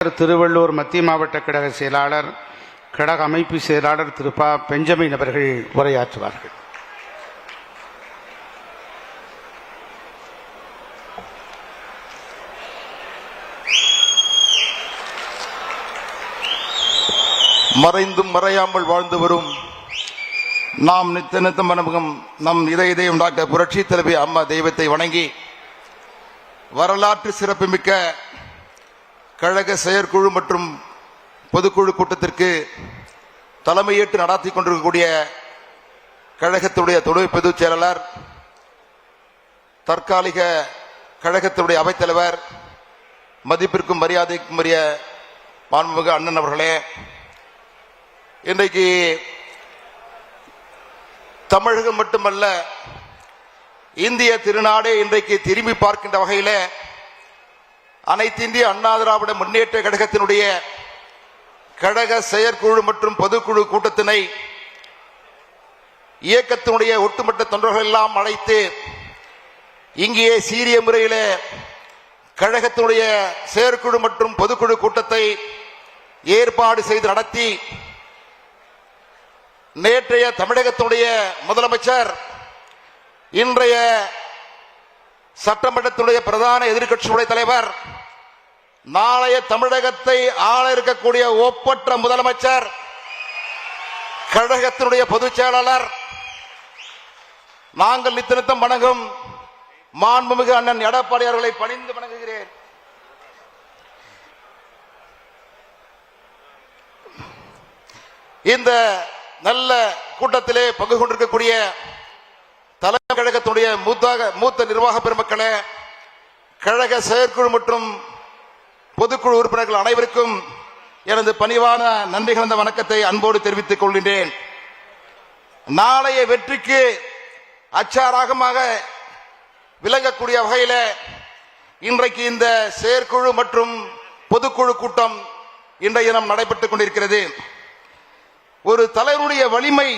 திருவள்ளூர் மத்திய மாவட்ட கழக செயலாளர் கழக அமைப்பு செயலாளர் திரு. பா. பெஞ்சமின் அவர்கள் உரையாற்றுவார்கள். மறைந்தும் மறையாமல் வாழ்ந்து வரும் நாம் நித்த நித்த மனமுகம் நம் இதய இதயம் டாக்டர் புரட்சி தலைவி அம்மா தெய்வத்தை வணங்கி வரலாற்று சிறப்புமிக்க கழக செயற்குழு மற்றும் பொதுக்குழு கூட்டத்திற்கு தலைமையேற்று நடாத்தி கொண்டிருக்கக்கூடிய கழகத்துடைய துணை பொதுச் செயலாளர் தற்காலிக கழகத்துடைய அவைத்தலைவர் மதிப்பிற்கும் மரியாதைக்கும் உரிய மாண்புமிகு அண்ணன் அவர்களே இன்றைக்கு தமிழகம் மட்டுமல்ல இந்திய திருநாடே இன்றைக்கு திரும்பி பார்க்கின்ற வகையில் அனைத்து இந்திய அண்ணா திராவிட முன்னேற்ற கழகத்தினுடைய கழக செயற்குழு மற்றும் பொதுக்குழு கூட்டத்தினை இயக்கத்தினுடைய ஒட்டுமொத்த தொண்டர்கள் எல்லாம் அழைத்து இங்கே சீரிய முறையில் கழகத்தினுடைய செயற்குழு மற்றும் பொதுக்குழு கூட்டத்தை ஏற்பாடு செய்து நடத்தி நேற்றைய தமிழகத்தினுடைய முதலமைச்சர் இன்றைய சட்டமன்றத்துடைய பிரதான எதிர்கட்சியுடைய தலைவர் நாளைய தமிழகத்தை ஆள இருக்கக்கூடிய ஒப்பற்ற முதலமைச்சர் கழகத்தினுடைய பொதுச் செயலாளர் நாங்கள் நித்தனித்தம் வணங்கும் மாண்புமிகு அண்ணன் எடப்பாடி அவர்களை பணிந்து வணங்குகிறேன். இந்த நல்ல கூட்டத்திலே பங்கு கொண்டிருக்கக்கூடிய கழகத்துடைய மூத்தாக மூத்த நிர்வாக பெருமக்களே கழக செயற்குழு மற்றும் பொதுக்குழு உறுப்பினர்கள் அனைவருக்கும் எனது பணிவான நன்றி கலந்த வணக்கத்தை அன்போடு தெரிவித்துக் கொள்கின்றேன். நாளைய வெற்றிக்கு அச்சாராகமாக விளங்கக்கூடிய வகையில் இன்றைக்கு இந்த செயற்குழு மற்றும் பொதுக்குழு கூட்டம் இன்றைய தினம் நடைபெற்றுக் கொண்டிருக்கிறது. ஒரு தலைவருடைய வலிமை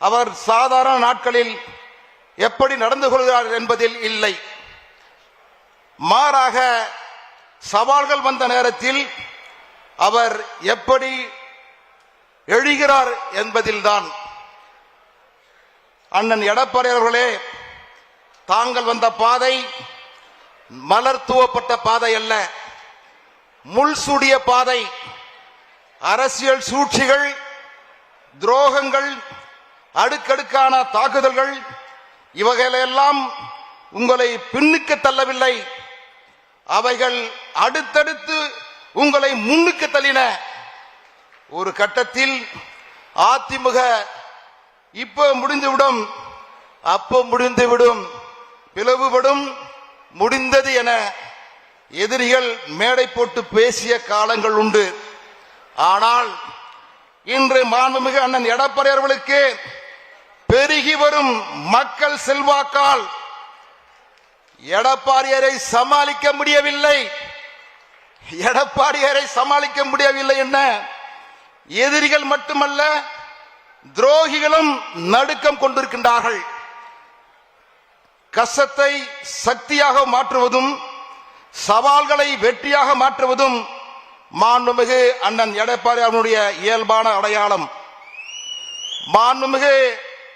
அவர் சாதாரண நாட்களில் எப்படி நடந்து கொள்கிறார் என்பதில் இல்லை. மாறாக சவால்கள் வந்த நேரத்தில் அவர் எப்படி எழுகிறார் என்பதில்தான். அண்ணன் எடப்பாடி அவர்களே தாங்கள் வந்த பாதை மலர்த்துவப்பட்ட பாதை அல்ல. முள் சூடிய பாதை அரசியல் சூழ்ச்சிகள் துரோகங்கள் அடுக்கடுக்கான தாக்குதல்கள் இவைகளெல்லாம் உங்களை பின்னுக்கு தள்ளவில்லை. அவைகள் அடுத்தடுத்து உங்களை முன்னுக்கு தள்ளின. ஒரு கட்டத்தில் அதிமுக இப்போ முடிந்துவிடும் அப்போ முடிந்துவிடும் பிளவுபடும் முடிந்தது என எதிரிகள் மேடை போட்டு பேசிய காலங்கள் உண்டு. ஆனால் இன்று மாண்புமிகு அண்ணன் எடப்பாடி அவர்களுக்கு பெருகி வரும் மக்கள் செல்வாக்கால் எடப்பாடியரை சமாளிக்க முடியவில்லை. எடப்பாடியரை சமாளிக்க முடியவில்லை என்ன? எதிரிகள் மட்டுமல்ல துரோகிகளும் நடுக்கம் கொண்டிருக்கின்றார்கள். கஷ்டத்தை சக்தியாக மாற்றுவதும் சவால்களை வெற்றியாக மாற்றுவதும் மாண்புமிகு அண்ணன் எடப்பாடி அவனுடைய இயல்பான அடையாளம். மாண்புமிகு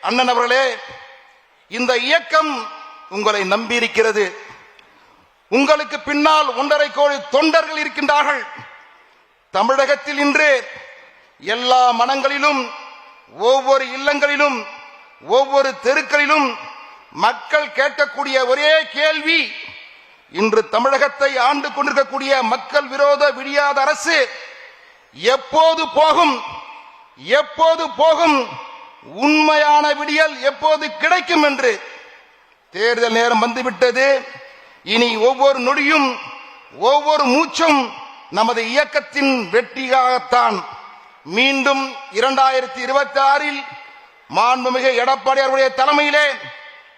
அண்ணன் அவர்களே இந்த இயக்கம் உங்களை நம்பியிருக்கிறது. உங்களுக்கு பின்னால் ஒன்றரை கோடி தொண்டர்கள் இருக்கின்றார்கள். தமிழகத்தில் இன்று எல்லா மனங்களிலும் ஒவ்வொரு இல்லங்களிலும் ஒவ்வொரு தெருக்களிலும் மக்கள் கேட்கக்கூடிய ஒரே கேள்வி இன்று தமிழகத்தை ஆண்டு கொண்டிருக்கக்கூடிய மக்கள் விரோத விடியாத அரசு எப்போது போகும் எப்போது போகும் உண்மையான விடியல் எப்போது கிடைக்கும் என்று தேர்தல் நேரம் வந்துவிட்டது. இனி ஒவ்வொரு நொடியும் ஒவ்வொரு மூச்சும் நமது இயக்கத்தின் வெற்றியாகத்தான். மீண்டும் இரண்டாயிரத்தி இருபத்தி ஆறில் மாண்புமிகு எடப்பாடி அவருடைய தலைமையிலே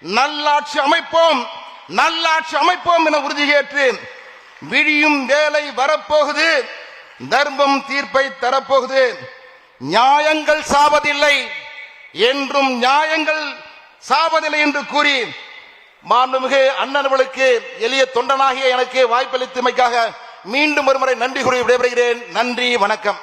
நல்லாட்சி அமைப்போம் நல்லாட்சி அமைப்போம் என உறுதியேற்று விழியும் வேலை வரப்போகுது தர்மம் தீர்ப்பை தரப்போகுது. நியாயங்கள் சாவதில்லை. என்றும் நியாயங்கள் சாவதில்லை என்று கூறி மாண்புமிகு அண்ணன்களுக்கு எளிய தொண்டனாகிய எனக்கு வாய்ப்பளித்தமைக்காக மீண்டும் ஒருமுறை நன்றி கூறி விடைபெறுகிறேன். நன்றி வணக்கம்.